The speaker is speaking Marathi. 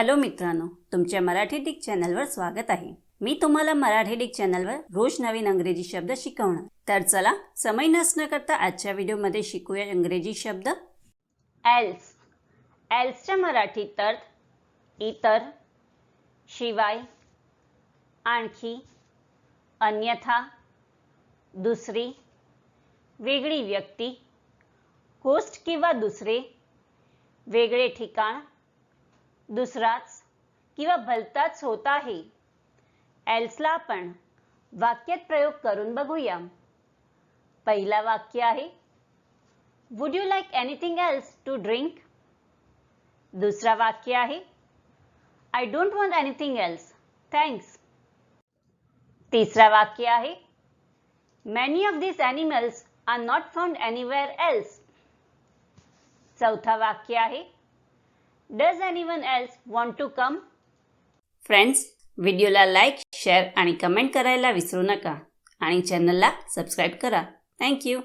हॅलो मित्रांनो तुमच्या मराठी डिक चॅनलवर स्वागत आहे. मी तुम्हाला मराठी डिक चॅनलवर रोज नवीन अंग्रेजी शब्द शिकवणार. तर चला समय नसणं करता आजच्या व्हिडिओमध्ये शिकूया इंग्रजी शब्द. एल्स एल्सच्या मराठीत तर इतर शिवाय आणखी अन्यथा दुसरी वेगळी व्यक्ती होस्ट किंवा दुसरे वेगळे ठिकाण दुसराच किंवा भलताच होत आहे. एल्सला आपण वाक्यात प्रयोग करून बघूया. पहिला वाक्य आहे would you like anything else to drink दुसरा वाक्य आहे I don't want anything else thanks तिसरा वाक्य आहे many of this animals are not found anywhere else चौथा वाक्य आहे does anyone else want to come friends व्हिडिओला लाईक शेअर आणि कमेंट करायला विसरू नका. आणि चॅनलला सबस्क्राईब करा. थँक्यू